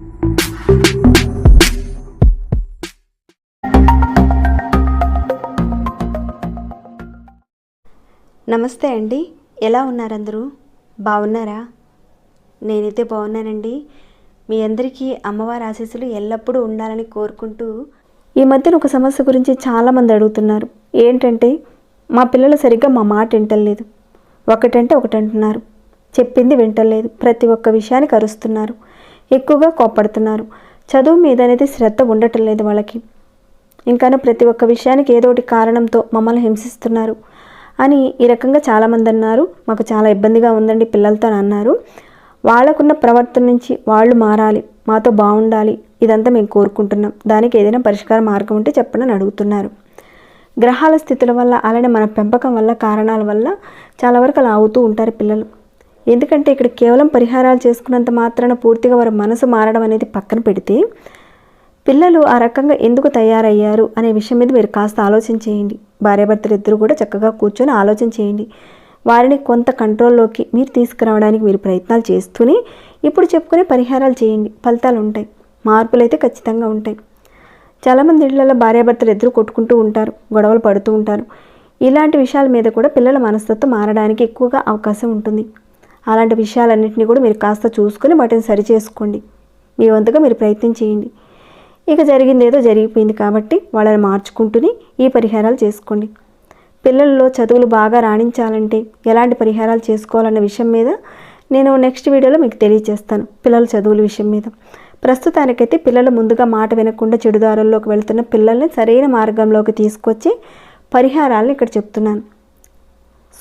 నమస్తే అండి. ఎలా ఉన్నారు అందరూ బాగున్నారా? నేనైతే బాగున్నానండి. మీ అందరికీ అమ్మవారి ఆశీస్సులు ఎల్లప్పుడూ ఉండాలని కోరుకుంటూ ఈ మధ్యన ఒక సమస్య గురించి చాలామంది అడుగుతున్నారు. ఏంటంటే మా పిల్లలు సరిగ్గా మా మాట వింటలేదు. ఒకటంటే ఒకటంటున్నారు. చెప్పింది వింటలేదు. ప్రతి ఒక్క విషయానికి అరుస్తున్నారు. ఎక్కువగా కోప్పడుతున్నారు. చదువు మీద అనేది శ్రద్ధ ఉండటం లేదు వాళ్ళకి. ఇంకాను ప్రతి ఒక్క విషయానికి ఏదో ఒకటి కారణంతో మమ్మల్ని హింసిస్తున్నారు. అని ఈ రకంగా చాలామంది అన్నారు మాకు చాలా ఇబ్బందిగా ఉందండి పిల్లలతో అన్నారు. వాళ్ళకున్న ప్రవర్తన నుంచి వాళ్ళు మారాలి. మాతో బాగుండాలి. ఇదంతా మేము కోరుకుంటున్నాం. దానికి ఏదైనా పరిష్కార మార్గం ఉంటే చెప్పండి అని అడుగుతున్నారు. గ్రహాల స్థితుల వల్ల అలానే మన పెంపకం వల్ల కారణాల వల్ల చాలా వరకు అలా అవుతూ ఉంటారు పిల్లలు. ఎందుకంటే ఇక్కడ కేవలం పరిహారాలు చేసుకున్నంత మాత్రాన పూర్తిగా వారి మనసు మారడం అనేది పక్కన పెడితే పిల్లలు ఆ రకంగా ఎందుకు తయారయ్యారు అనే విషయం మీద మీరు కాస్త ఆలోచన చేయండి. భార్యాభర్తలు ఇద్దరు కూడా చక్కగా కూర్చొని ఆలోచన చేయండి. వారిని కొంత కంట్రోల్లోకి మీరు తీసుకురావడానికి మీరు ప్రయత్నాలు చేస్తూనే ఇప్పుడు చెప్పుకునే పరిహారాలు చేయండి. ఫలితాలు ఉంటాయి. మార్పులు అయితే ఖచ్చితంగా ఉంటాయి. చాలామంది ఇళ్ళలో భార్యాభర్తలు ఇద్దరు కొట్టుకుంటూ ఉంటారు. గొడవలు పడుతూ ఉంటారు. ఇలాంటి విషయాల మీద కూడా పిల్లల మనస్తత్వం మారడానికి ఎక్కువగా అవకాశం ఉంటుంది. అలాంటి విషయాలన్నింటినీ కూడా మీరు కాస్త చూసుకొని వాటిని సరి చేసుకోండి. మీ వంతుగా మీరు ప్రయత్నం చేయండి. ఇక జరిగింది ఏదో జరిగిపోయింది కాబట్టి వాళ్ళని మార్చుకుంటూనే ఈ పరిహారాలు చేసుకోండి. పిల్లల్లో చదువులు బాగా రాణించాలంటే ఎలాంటి పరిహారాలు చేసుకోవాలన్న విషయం మీద నేను నెక్స్ట్ వీడియోలో మీకు తెలియజేస్తాను. పిల్లల చదువుల విషయం మీద. ప్రస్తుతానికైతే పిల్లలు ముందుగా మాట వినకుండా చెడుదారుల్లోకి వెళ్తున్న పిల్లల్ని సరైన మార్గంలోకి తీసుకొచ్చి పరిహారాలను ఇక్కడ చెప్తున్నాను.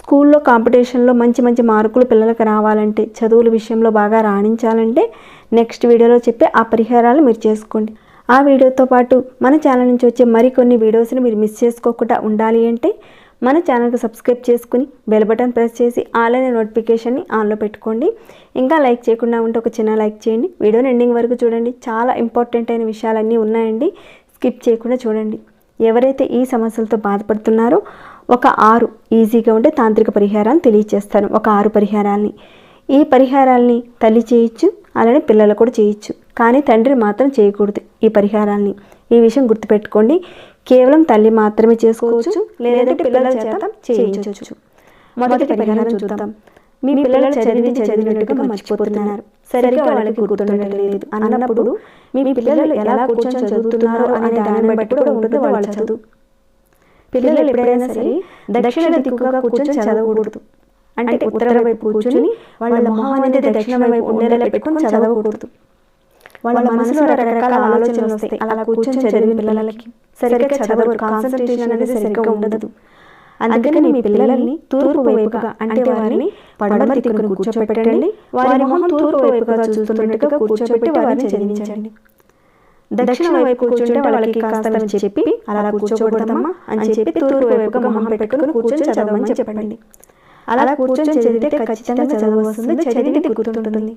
స్కూల్లో కాంపిటీషన్లో మంచి మంచి మార్కులు పిల్లలకు రావాలంటే చదువుల విషయంలో బాగా రాణించాలంటే నెక్స్ట్ వీడియోలో చెప్పే ఆ పరిహారాలు మీరు చేసుకోండి. ఆ వీడియోతో పాటు మన ఛానల్ నుంచి వచ్చే మరికొన్ని వీడియోస్ని మీరు మిస్ చేసుకోకుండా ఉండాలి అంటే మన ఛానల్కి సబ్స్క్రైబ్ చేసుకుని బెల్ బటన్ ప్రెస్ చేసి ఆల్ అనే నోటిఫికేషన్ని ఆన్లో పెట్టుకోండి. ఇంకా లైక్ చేయకుండా ఉంటే ఒక చిన్న లైక్ చేయండి. వీడియోని ఎండింగ్ వరకు చూడండి. చాలా ఇంపార్టెంట్ అయిన విషయాలన్నీ ఉన్నాయండి. స్కిప్ చేయకుండా చూడండి. ఎవరైతే ఈ సమస్యలతో బాధపడుతున్నారో ఒక ఆరు. ఈజీగా ఉండే తాంత్రిక పరిహారాన్ని తెలియచేస్తాను. ఒక ఆరు పరిహారాల్ని. ఈ పరిహారాల్ని తల్లి చేయొచ్చు అలానే పిల్లలు కూడా చేయొచ్చు. కానీ తండ్రి మాత్రం చేయకూడదు ఈ పరిహారాల్ని. ఈ విషయం గుర్తుపెట్టుకోండి. కేవలం తల్లి మాత్రమే చేసుకోవచ్చు లేదంటే పిల్లల చేత చేయించవచ్చు మొదటి పరిహారం చూద్దాం. మీ పిల్లలు చదివి చదివినట్టుగా మర్చిపోతున్నారు. సరిగ్గా వాళ్ళకి గుర్తుండలేదు అన్నప్పుడు మీ పిల్లలు ఎలా కూర్చొని చదువుతున్నారో అనే దాన్ని బట్టి కూడా ఉంటుంది వాళ్ళ చదువు. పిల్లలు ఎప్పుడైనా సరే దక్షిణ దిక్కుగా కూర్చొని చదవకూడదు. అంటే ఉత్తర వైపు కూర్చొని వాళ్ళ మొహం అనేది దక్షిణ వైపు ఉండేలా పెట్టుకొని చదవకూడదు. వాళ్ళ మనసులో రకరకాల ఆలోచనలు వస్తాయి. అలా కూర్చొని చదివిన పిల్లలకి సరిగ్గా చదవరు. కాన్సన్ట్రేషన్ అనేది సరిగ్గా ఉండదు. అందుకని మీ పిల్లల్ని తూర్పు వైపుగా అంటే వారిని పడమర దిక్కును కూర్చోపెట్టండి. వారి మొహం తూర్పు వైపుగా చూస్తున్నట్టుగా కూర్చోబెట్టి వారిని చదివించండి. దక్షిణ వైపు కూర్చుంటే వాళ్ళకి కాస్త చెప్పి అలా కూర్చోకూడదమ్మా అని చెప్పి తూర్పు వైపుగా మొహం పెట్టుకుని కూర్చొని చదవమని చెప్పండి. అలా కూర్చొని చదివితే ఖచ్చితంగా చదువు వస్తుంది చదివితే గుర్తుంటుంది.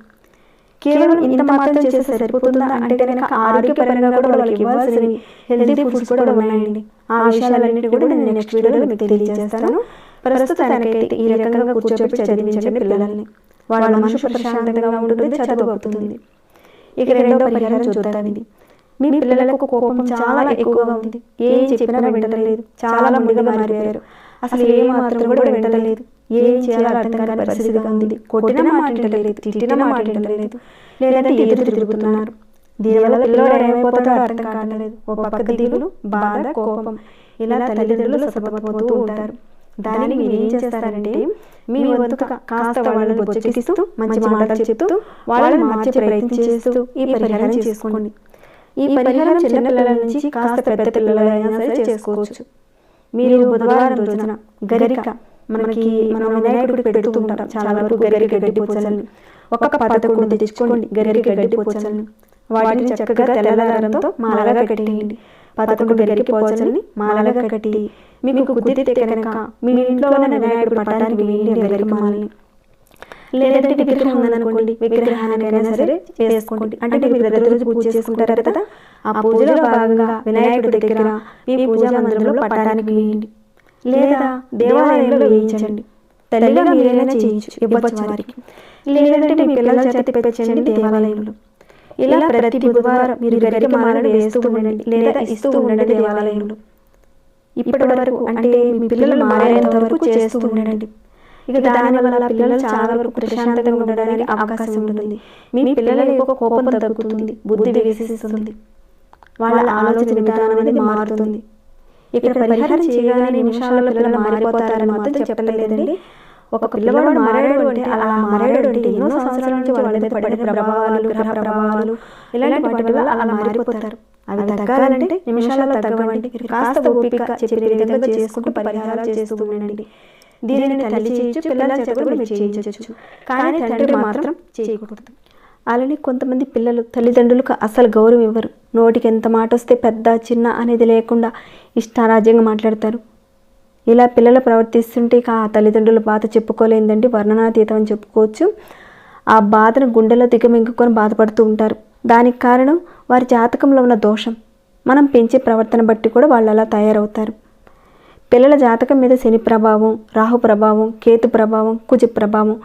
కేవలం ఇంత మాత్రం చేస్తే సరిపోతుందా? అంటే కనుక ఆరోగ్యపరంగా కూడా వాళ్ళకి ఇవ్వాల్సిన హెల్తీ ఫుడ్స్ కూడా ఉన్నాయండి. ఆ విషయాలన్నిటి కూడా నేను నెక్స్ట్ వీడియోలో మీకు తెలియజేస్తాను. ప్రస్తుతానికైతే ఈ రకంగా కూర్చోబెట్టి చదివించండి పిల్లల్ని. వాళ్ళ మనసు ప్రశాంతంగా ఉంటుంది చదువు అవుతుంది. ఇక రెండో పరిహారం చూద్దాం ఇది మీ పిల్లలకు కోపం చాలా ఎక్కువగా ఉంది. ఏం చెప్పినా వింటలేదు. చాలా ముందుగా మారిపోయారు. అసలు ఏ మాత్రం కూడా వింటలేదు. ఏం చేయాలో అర్థం కాని పరిస్థితిగా ఉంది. కొట్టిన మాట తిట్టిన మాట్లాడలేదు లేదంటే ఎదురు తిరుగుతున్నారు. దీనివల్ల పిల్లలు ఏమైపోతాడో అర్థం కావట్లేదు. ఓ పక్క దిగులు బాధ కోపం. ఇలా తల్లిదండ్రులు సతమతమవుతూ ఉంటారు. దానిని మీరు ఏం చేస్తారంటే మీ వంతుగా కాస్త వాళ్ళని బొచ్చకిస్తూ మంచి మాటలు చెప్తూ వాళ్ళని మార్చే ప్రయత్నం చేస్తూ ఈ పరిహారం చేసుకోండి. ఈ పరిహారం చిన్న పిల్లల నుంచి కాస్త పెద్ద పిల్లలైనా సరే చేసుకోవచ్చు. మీరు బుధవారం రోజున గరిక మనకి మనం వినాయకుడికి పెడుతూ ఉంటాం. చాలా వరకు గరిక గడ్డి పోచలని. ఒక పదకొండు తెచ్చుకోండి గరిక గడ్డి పోచలని వాటిని చక్కగా తెల్లదారంతో మాలగా కట్టేయండి పదకొండు గరిక పోచల్ని మాలగా కట్టి మీకు కుదిరితే కనుక మీ ఇంట్లో ఉన్న వినాయకుడి పటానికి వేయండి గరిక మాలని. లేదంటే విగ్రహం ఉందనుకోండి విగ్రహానికైనా సరే చేసుకోండి. అంటే మీరు ప్రతిరోజు పూజ చేసుకుంటారు కదా ఆ పూజలో భాగంగా వినాయకుడి దగ్గర మీ పూజా మందిరంలో పట్టడానికి వేయండి. లేదా దేవాలయంలో వేయించండి. తల్లిగా మీరైనా చేయొచ్చు ఇవ్వచ్చు వారికి. లేదంటే మీ పిల్లల చేత పెంచండి దేవాలయంలో. ఇలా ప్రతి బుధవారం మీరు గరిక మాలను వేస్తూ ఉండండి లేదా ఇస్తూ ఉండండి దేవాలయంలో. ఇప్పటి వరకు అంటే మీ పిల్లలు మారేంత వరకు చేస్తూ ఉండండి. ఇక దానివల్ల పిల్లలు చాలా వరకు ప్రశాంతంగా ఉండడానికి అవకాశం ఉంటుంది. మీ పిల్లల యొక్క కోపం తగ్గుతుంది బుద్ధి వికసిస్తుంది వాళ్ళ ఆలోచన విధానం అనేది మారుతుంది. ఇక్కడ పరిహారం చేయగానే నిమిషాల్లో పిల్లలు మారిపోతారని మాత్రం చెప్పలేదండి. ఒక పిల్లవాడు మారాడు అంటే అలా మారాడు అంటే ఎన్నో సంవత్సరాల నుంచి వాళ్ళ మీద పడిన ప్రభావాలు గ్రహ ప్రభావాలు ఇలాంటి వాటి వల్ల అలా మారిపోతారు. అవి తగ్గాలంటే నిమిషాలలో తగ్గవండి. కాస్త ఓపిక చెప్పిన విధంగా చేసుకుంటూ పరిహారాలు చేస్తూ ఉండండి దీనిని తల్లి చేయొచ్చు పిల్లల చేత కూడా మీరు చేయించవచ్చు కానీ తండ్రి మాత్రం చేయకూడదు. అలానే కొంతమంది పిల్లలు తల్లిదండ్రులకు అసలు గౌరవం ఇవ్వరు. నోటికి ఎంత మాట వస్తే పెద్ద చిన్న అనేది లేకుండా ఇష్టారాజ్యంగా మాట్లాడతారు. ఇలా పిల్లలు ప్రవర్తిస్తుంటే ఇక ఆ తల్లిదండ్రుల బాధ చెప్పుకోలేదండి వర్ణనాతీతం అని చెప్పుకోవచ్చు. ఆ బాధను గుండెలో దిగమింగుకొని బాధపడుతూ ఉంటారు. దానికి కారణం వారి జాతకంలో ఉన్న దోషం. మనం పెంచే ప్రవర్తన బట్టి కూడా వాళ్ళు అలా తయారవుతారు. పిల్లల జాతకం మీద శని ప్రభావం రాహు ప్రభావం కేతు ప్రభావం కుజ ప్రభావం.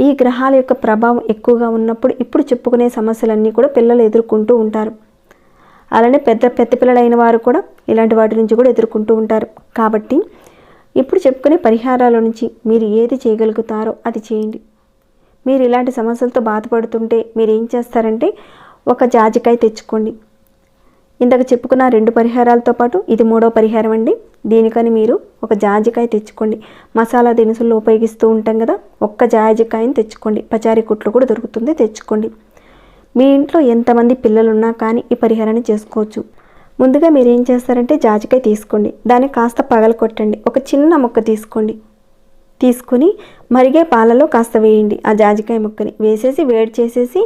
ఈ గ్రహాల యొక్క ప్రభావం ఎక్కువగా ఉన్నప్పుడు ఇప్పుడు చెప్పుకునే సమస్యలన్నీ కూడా పిల్లలు ఎదుర్కొంటూ ఉంటారు. అలానే పెద్ద పెద్ద పిల్లలైన వారు కూడా ఇలాంటి వాటి నుంచి కూడా ఎదుర్కొంటూ ఉంటారు. కాబట్టి ఇప్పుడు చెప్పుకునే పరిహారాల నుంచి మీరు ఏది చేయగలుగుతారో అది చేయండి. మీరు ఇలాంటి సమస్యలతో బాధపడుతుంటే మీరు ఏం చేస్తారంటే ఒక జాజికాయ తెచ్చుకోండి. ఇందాక చెప్పుకున్న రెండు పరిహారాలతో పాటు ఇది మూడో పరిహారం అండి. దీనికని మీరు ఒక జాజికాయ తెచ్చుకోండి. మసాలా దినుసుల్లో ఉపయోగిస్తూ ఉంటాం కదా ఒక్క జాజికాయని తెచ్చుకోండి. పచారీ కుట్లు కూడా దొరుకుతుంది తెచ్చుకోండి. మీ ఇంట్లో ఎంతమంది పిల్లలు ఉన్నా కానీ ఈ పరిహారాన్ని చేసుకోవచ్చు. ముందుగా మీరు ఏం చేస్తారంటే జాజికాయ తీసుకోండి. దాన్ని కాస్త పగల కొట్టండి. ఒక చిన్న ముక్క తీసుకోండి. తీసుకొని మరిగే పాలలో కాస్త వేయండి ఆ జాజికాయ ముక్కని. వేసేసి వేడి చేసేసి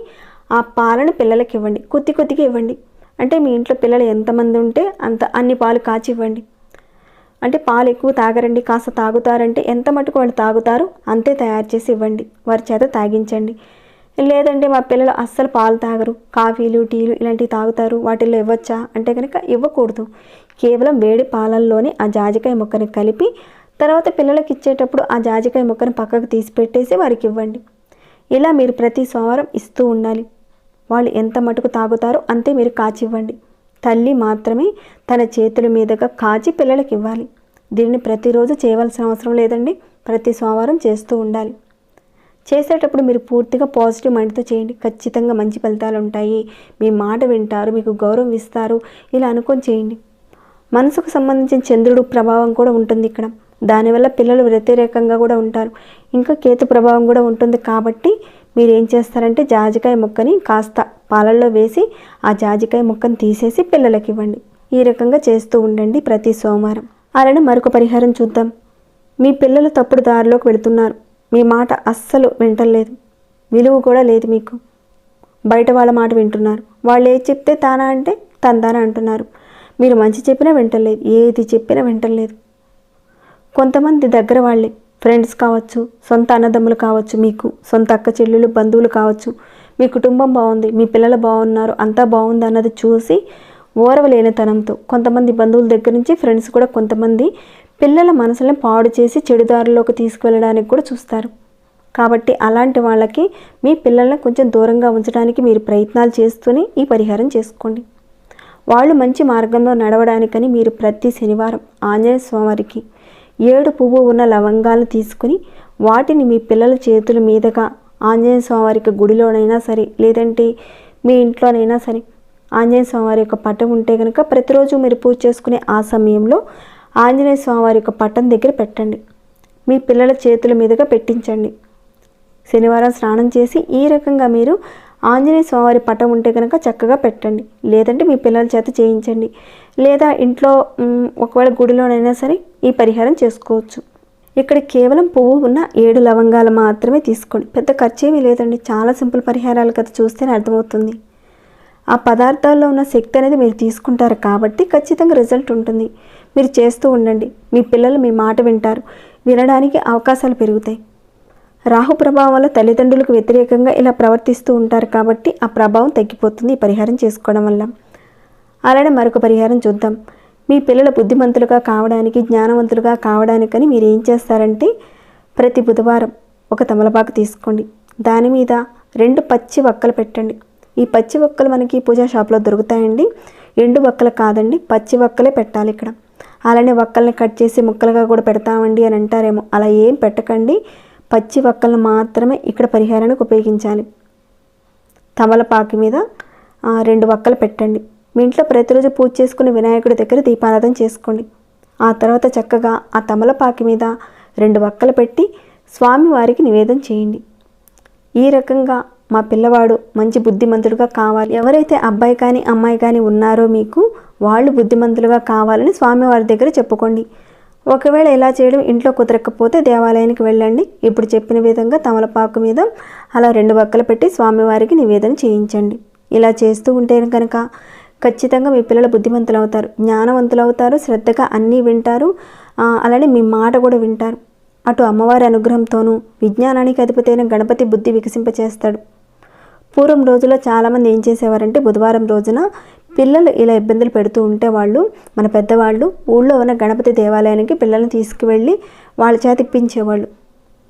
ఆ పాలను పిల్లలకి ఇవ్వండి. కొద్ది కొద్దిగా ఇవ్వండి. అంటే మీ ఇంట్లో పిల్లలు ఎంతమంది ఉంటే అంత అన్ని పాలు కాచి ఇవ్వండి అంటే పాలు ఎక్కువ తాగరండి కాస్త తాగుతారంటే ఎంత మటుకు వాళ్ళు తాగుతారో అంతే తయారు చేసి ఇవ్వండి. వారి చేత తాగించండి. లేదంటే మా పిల్లలు అస్సలు పాలు తాగరు. కాఫీలు టీలు ఇలాంటివి తాగుతారు. వాటిల్లో ఇవ్వచ్చా? అంటే కనుక ఇవ్వకూడదు. కేవలం వేడి పాలల్లోనే ఆ జాజికాయ ముక్కని కలిపి తర్వాత పిల్లలకి ఇచ్చేటప్పుడు ఆ జాజికాయ ముక్కను పక్కకు తీసి పెట్టేసి వారికి ఇవ్వండి. ఇలా మీరు ప్రతి సోమవారం ఇస్తూ ఉండాలి. వాళ్ళు ఎంత మటుకు తాగుతారో అంతే మీరు కాచివ్వండి. తల్లి మాత్రమే తన చేతుల మీదుగా కాచి పిల్లలకి ఇవ్వాలి. దీన్ని ప్రతిరోజు చేయవలసిన అవసరం లేదండి. ప్రతి సోమవారం చేస్తూ ఉండాలి. చేసేటప్పుడు మీరు పూర్తిగా పాజిటివ్ మైండ్తో చేయండి. ఖచ్చితంగా మంచి ఫలితాలు ఉంటాయి. మీ మాట వింటారు మీకు గౌరవం ఇస్తారు. ఇలా అనుకొని చేయండి. మనసుకు సంబంధించిన చంద్రుడు ప్రభావం కూడా ఉంటుంది ఇక్కడ. దానివల్ల పిల్లలు వ్యతిరేకంగా కూడా ఉంటారు. ఇంకా కేతు ప్రభావం కూడా ఉంటుంది కాబట్టి మీరు ఏం చేస్తారంటే జాజికాయ ముక్కని కాస్త పాలల్లో వేసి ఆ జాజికాయ ముక్కని తీసేసి పిల్లలకి ఇవ్వండి. ఈ రకంగా చేస్తూ ఉండండి ప్రతి సోమవారం. అలానే మరొక పరిహారం చూద్దాం. మీ పిల్లలు తప్పుడు దారిలోకి వెళుతున్నారు. మీ మాట అస్సలు వింటలేదు. విలువ కూడా లేదు మీకు. బయట వాళ్ళ మాట వింటున్నారు. వాళ్ళు ఏది చెప్తే తానా అంటే తందానా అంటున్నారు. మీరు మంచి చెప్పినా వింటలేదు. ఏది చెప్పినా వింటలేదు. కొంతమంది దగ్గర వాళ్ళే. ఫ్రెండ్స్ కావచ్చు సొంత అన్నదమ్ములు కావచ్చు మీకు సొంత అక్క చెల్లెలు బంధువులు కావచ్చు మీ కుటుంబం బాగుంది మీ పిల్లలు బాగున్నారు అంతా బాగుంది అన్నది చూసి ఓరవలేనితనంతో కొంతమంది బంధువుల దగ్గర నుంచి ఫ్రెండ్స్ కూడా కొంతమంది పిల్లల మనసులను పాడు చేసి చెడుదారులోకి తీసుకువెళ్ళడానికి కూడా చూస్తారు. కాబట్టి అలాంటి వాళ్ళకి మీ పిల్లల్ని కొంచెం దూరంగా ఉంచడానికి మీరు ప్రయత్నాలు చేస్తూనే ఈ పరిహారం చేసుకోండి. వాళ్ళు మంచి మార్గంలో నడవడానికని మీరు ప్రతి శనివారం ఆంజనేయ స్వామివారికి ఏడు పువ్వు ఉన్న లవంగాలు తీసుకుని వాటిని మీ పిల్లల చేతుల మీదుగా ఆంజనేయ స్వామివారికి గుడిలోనైనా సరే లేదంటే మీ ఇంట్లోనైనా సరే ఆంజనేయ స్వామివారి యొక్క పటం ఉంటే కనుక ప్రతిరోజు మీరు పూజ చేసుకునే ఆ సమయంలో ఆంజనేయ స్వామివారి యొక్క పటం దగ్గర పెట్టండి. మీ పిల్లల చేతుల మీదుగా పెట్టించండి. శనివారం స్నానం చేసి ఈ రకంగా మీరు ఆంజనేయ స్వామివారి పటం ఉంటే కనుక చక్కగా పెట్టండి. లేదంటే మీ పిల్లల చేత చేయించండి. లేదా ఇంట్లో ఒకవేళ గుడిలోనైనా సరే ఈ పరిహారం చేసుకోవచ్చు. ఇక్కడ కేవలం పువ్వు ఉన్న ఏడు లవంగాలు మాత్రమే తీసుకోండి. పెద్ద ఖర్చు ఏమీ లేదండి. చాలా సింపుల్ పరిహారాలు కదా చూస్తేనే అర్థమవుతుంది. ఆ పదార్థాల్లో ఉన్న శక్తి అనేది మీరు తీసుకుంటారు కాబట్టి ఖచ్చితంగా రిజల్ట్ ఉంటుంది. మీరు చేస్తూ ఉండండి. మీ పిల్లలు మీ మాట వింటారు. వినడానికి అవకాశాలు పెరుగుతాయి. రాహు ప్రభావం వల్ల తల్లిదండ్రులకు వ్యతిరేకంగా ఇలా ప్రవర్తిస్తూ ఉంటారు కాబట్టి ఆ ప్రభావం తగ్గిపోతుంది ఈ పరిహారం చేసుకోవడం వల్ల. అలానే మరొక పరిహారం చూద్దాం. మీ పిల్లల బుద్ధిమంతులుగా కావడానికి జ్ఞానవంతులుగా కావడానికని మీరు ఏం చేస్తారంటే ప్రతి బుధవారం ఒక తమలపాకు తీసుకోండి. దాని మీద రెండు పచ్చి వక్కలు పెట్టండి. ఈ పచ్చి వక్కలు మనకి పూజా షాప్లో దొరుకుతాయండి. ఎండు వక్కలు కాదండి పచ్చి వక్కలే పెట్టాలి ఇక్కడ. అలానే వక్కల్ని కట్ చేసి ముక్కలుగా కూడా పెడతామండి అని అంటారేమో. అలా ఏం పెట్టకండి. పచ్చి వక్కలను మాత్రమే ఇక్కడ పరిహారానికి ఉపయోగించాలి. తమలపాకు మీద రెండు వక్కలు పెట్టండి. మీ ఇంట్లో ప్రతిరోజు పూజ చేసుకుని వినాయకుడి దగ్గర దీపారాధన చేసుకోండి. ఆ తర్వాత చక్కగా ఆ తమలపాకు మీద రెండు వక్కలు పెట్టి స్వామివారికి నివేదన చేయండి. ఈ రకంగా మా పిల్లవాడు మంచి బుద్ధిమంతుడుగా కావాలి. ఎవరైతే అబ్బాయి కానీ అమ్మాయి కానీ ఉన్నారో మీకు వాళ్ళు బుద్ధిమంతులుగా కావాలని స్వామివారి దగ్గర చెప్పుకోండి. ఒకవేళ ఇలా చేయడం ఇంట్లో కుదరకపోతే దేవాలయానికి వెళ్ళండి. ఇప్పుడు చెప్పిన విధంగా తమలపాకు మీద అలా రెండు వక్కలు పెట్టి స్వామివారికి నివేదన చేయించండి. ఇలా చేస్తూ ఉంటే కనుక ఖచ్చితంగా మీ పిల్లలు బుద్ధిమంతులు అవుతారు జ్ఞానవంతులు అవుతారు శ్రద్ధగా అన్నీ వింటారు అలానే మీ మాట కూడా వింటారు. అటు అమ్మవారి అనుగ్రహంతోనూ విజ్ఞానానికి అధిపతైన గణపతి బుద్ధి వికసింపచేస్తాడు. పూర్వం రోజుల్లో చాలామంది ఏం చేసేవారంటే బుధవారం రోజున పిల్లలు ఇలా ఇబ్బందులు పెడుతూ ఉంటే వాళ్ళు మన పెద్దవాళ్ళు ఊళ్ళో ఉన్న గణపతి దేవాలయానికి పిల్లల్ని తీసుకువెళ్ళి వాళ్ళ చేత ఇప్పించేవాళ్ళు.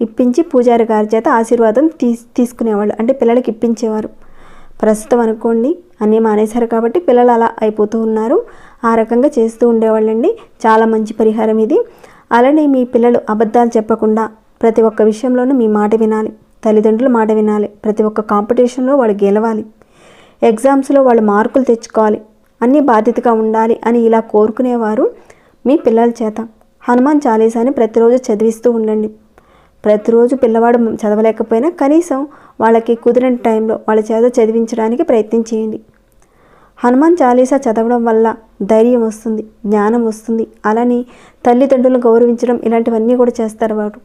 ఇప్పించి పూజారి గారి చేత ఆశీర్వాదం తీస్ తీసుకునేవాళ్ళు. అంటే పిల్లలకి ఇప్పించేవారు. ప్రస్తుతం అనుకోండి అన్నీ మానేశారు కాబట్టి పిల్లలు అలా అయిపోతూ ఉన్నారు. ఆ రకంగా చేస్తూ ఉండేవాళ్ళండి. చాలా మంచి పరిహారం ఇది. అలానే మీ పిల్లలు అబద్ధాలు చెప్పకుండా ప్రతి ఒక్క విషయంలోనూ మీ మాట వినాలి. తల్లిదండ్రుల మాట వినాలి. ప్రతి ఒక్క కాంపిటీషన్లో వాళ్ళు గెలవాలి. ఎగ్జామ్స్లో వాళ్ళు మార్కులు తెచ్చుకోవాలి. అన్నీ బాధ్యతగా ఉండాలి అని ఇలా కోరుకునేవారు మీ పిల్లల చేత. హనుమాన్ చాలీసాని ప్రతిరోజు చదివిస్తూ ఉండండి. ప్రతిరోజు పిల్లవాడు చదవలేకపోయినా కనీసం వాళ్ళకి కుదిరిన టైంలో వాళ్ళ చేత చదివించడానికి ప్రయత్నం చేయండి. హనుమాన్ చాలీసా చదవడం వల్ల ధైర్యం వస్తుంది జ్ఞానం వస్తుంది. అలానే తల్లిదండ్రులను గౌరవించడం ఇలాంటివన్నీ కూడా చేస్తారు వారు.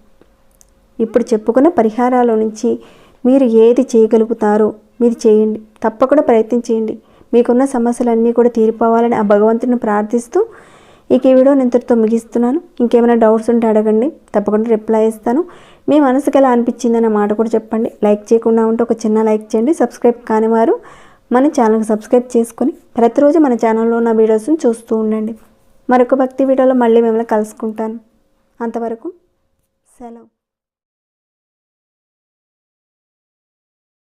ఇప్పుడు చెప్పుకున్న పరిహారాల నుంచి మీరు ఏది చేయగలుగుతారో మీరు చేయండి. తప్పకుండా ప్రయత్నం చేయండి. మీకున్న సమస్యలన్నీ కూడా తీరిపోవాలని ఆ భగవంతుని ప్రార్థిస్తూ ఇక ఈ వీడియో ఇంతటితో ముగిస్తున్నాను. ఇంకేమైనా డౌట్స్ ఉంటే అడగండి. తప్పకుండా రిప్లై ఇస్తాను మీ మనసుకి ఎలా అనిపించిందనే మాట కూడా చెప్పండి. లైక్ చేయకుండా ఉంటే ఒక చిన్న లైక్ చేయండి. సబ్స్క్రైబ్ కాని వారు మన ఛానల్కి సబ్స్క్రైబ్ చేసుకొని ప్రతిరోజు మన ఛానల్లో ఉన్న వీడియోస్ని చూస్తూ ఉండండి. మరొక భక్తి వీడియోలో మళ్ళీ మిమ్మల్ని కలుసుకుంటాను. అంతవరకు సెలవు.